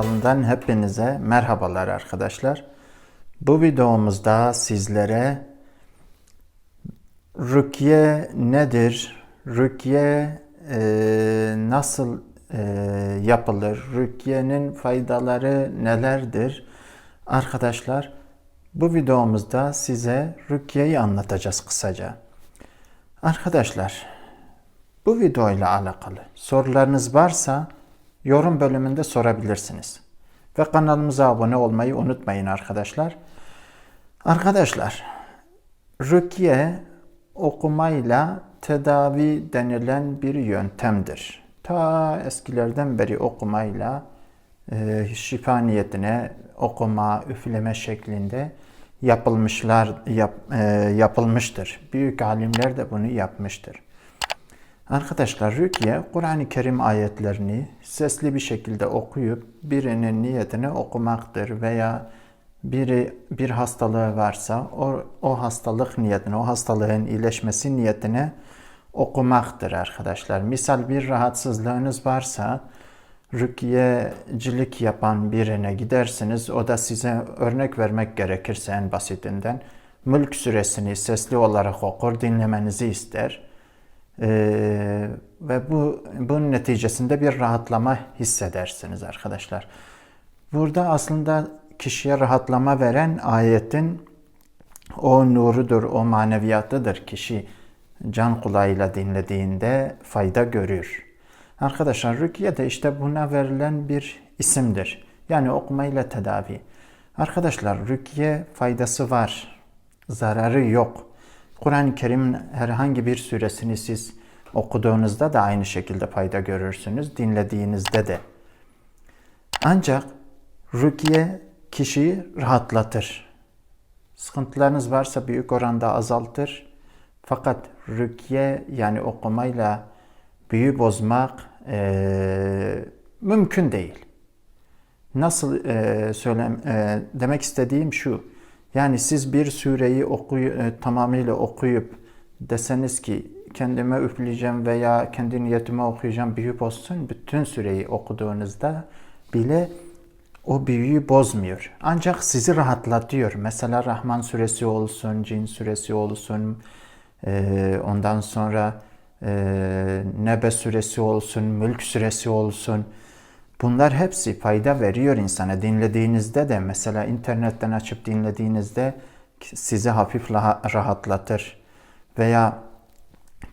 kanalından hepinize merhabalar arkadaşlar. Bu videomuzda sizlere Rukiye nedir? Rukiye e, nasıl e, yapılır? Rukiye'nin faydaları nelerdir? Arkadaşlar bu videomuzda size Rukiye'yi anlatacağız kısaca. Arkadaşlar bu videoyla alakalı sorularınız varsa yorum bölümünde sorabilirsiniz. Ve kanalımıza abone olmayı unutmayın arkadaşlar. Arkadaşlar, Rukiye okumayla tedavi denilen bir yöntemdir. Ta eskilerden beri okumayla e, şifa niyetine okuma, üfleme şeklinde yapılmışlar yap, e, yapılmıştır. Büyük alimler de bunu yapmıştır. Arkadaşlar Rükiye, Kur'an-ı Kerim ayetlerini sesli bir şekilde okuyup birinin niyetini okumaktır veya biri bir hastalığı varsa o, o hastalık niyetine, o hastalığın iyileşmesi niyetine okumaktır arkadaşlar. Misal bir rahatsızlığınız varsa rükiyecilik yapan birine gidersiniz. O da size örnek vermek gerekirse en basitinden Mülk suresini sesli olarak okur, dinlemenizi ister. Ee, ve bu bunun neticesinde bir rahatlama hissedersiniz arkadaşlar. Burada aslında kişiye rahatlama veren ayetin o nurudur, o maneviyatıdır. Kişi can kulağıyla dinlediğinde fayda görür. Arkadaşlar rükye de işte buna verilen bir isimdir. Yani okumayla tedavi. Arkadaşlar rükye faydası var. Zararı yok. Kur'an-ı Kerim'in herhangi bir suresini siz okuduğunuzda da aynı şekilde fayda görürsünüz. Dinlediğinizde de. Ancak rükye kişiyi rahatlatır. Sıkıntılarınız varsa büyük oranda azaltır. Fakat rükye yani okumayla büyü bozmak e, mümkün değil. Nasıl e, söylem e, demek istediğim şu. Yani siz bir sureyi okuy e, tamamıyla okuyup deseniz ki kendime üfleyeceğim veya kendi niyetime okuyacağım büyü bozsun. Bütün süreyi okuduğunuzda bile o büyüyü bozmuyor. Ancak sizi rahatlatıyor. Mesela Rahman suresi olsun, Cin suresi olsun, e, ondan sonra e, Nebe suresi olsun, Mülk suresi olsun. Bunlar hepsi fayda veriyor insana. Dinlediğinizde de mesela internetten açıp dinlediğinizde sizi hafif rahatlatır. Veya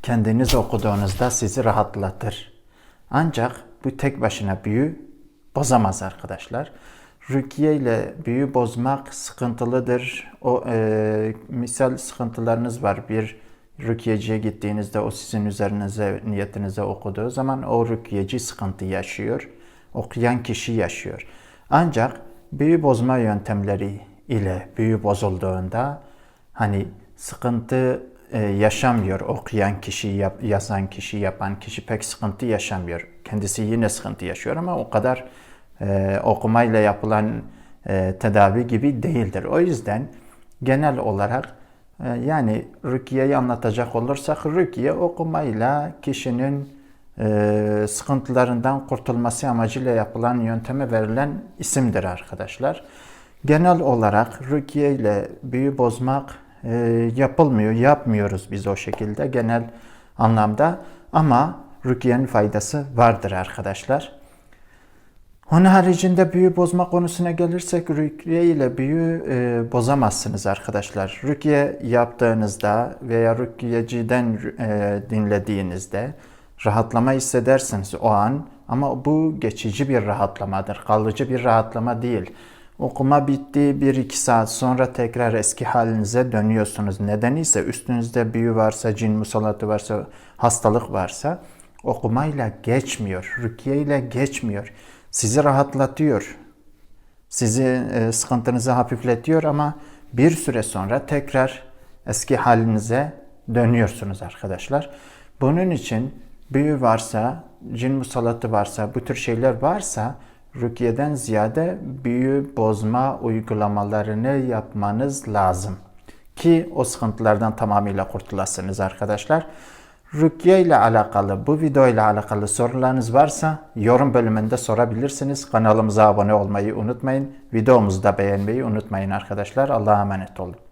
kendiniz okuduğunuzda sizi rahatlatır. Ancak bu tek başına büyü bozamaz arkadaşlar. Rukiye ile büyü bozmak sıkıntılıdır. O e, misal sıkıntılarınız var. Bir rükiyeciye gittiğinizde o sizin üzerinize niyetinize okuduğu zaman o rükiyeci sıkıntı yaşıyor. Okuyan kişi yaşıyor. Ancak büyü bozma yöntemleri ile büyü bozulduğunda hani sıkıntı e, yaşamıyor. Okuyan kişi, yap, yazan kişi, yapan kişi pek sıkıntı yaşamıyor. Kendisi yine sıkıntı yaşıyor ama o kadar e, okumayla yapılan e, tedavi gibi değildir. O yüzden genel olarak e, yani Rukiye'yi anlatacak olursak Rukiye okumayla kişinin e, sıkıntılarından kurtulması amacıyla yapılan yönteme verilen isimdir arkadaşlar. Genel olarak Rukiye ile büyü bozmak e, yapılmıyor, yapmıyoruz biz o şekilde genel anlamda. Ama Rukiye'nin faydası vardır arkadaşlar. Onun haricinde büyü bozma konusuna gelirsek rükye ile büyü e, bozamazsınız arkadaşlar. Rükye yaptığınızda veya rükyeciden e, dinlediğinizde rahatlama hissedersiniz o an ama bu geçici bir rahatlamadır. Kalıcı bir rahatlama değil. Okuma bitti bir iki saat sonra tekrar eski halinize dönüyorsunuz. Nedeni ise üstünüzde büyü varsa, cin musallatı varsa, hastalık varsa okumayla geçmiyor. Rukiye ile geçmiyor. Sizi rahatlatıyor. Sizi e, sıkıntınızı hafifletiyor ama bir süre sonra tekrar eski halinize dönüyorsunuz arkadaşlar. Bunun için büyü varsa, cin musallatı varsa, bu tür şeyler varsa rükiyeden ziyade büyü bozma uygulamalarını yapmanız lazım. Ki o sıkıntılardan tamamıyla kurtulasınız arkadaşlar. Rukiye ile alakalı, bu video ile alakalı sorularınız varsa yorum bölümünde sorabilirsiniz. Kanalımıza abone olmayı unutmayın. Videomuzu da beğenmeyi unutmayın arkadaşlar. Allah'a emanet olun.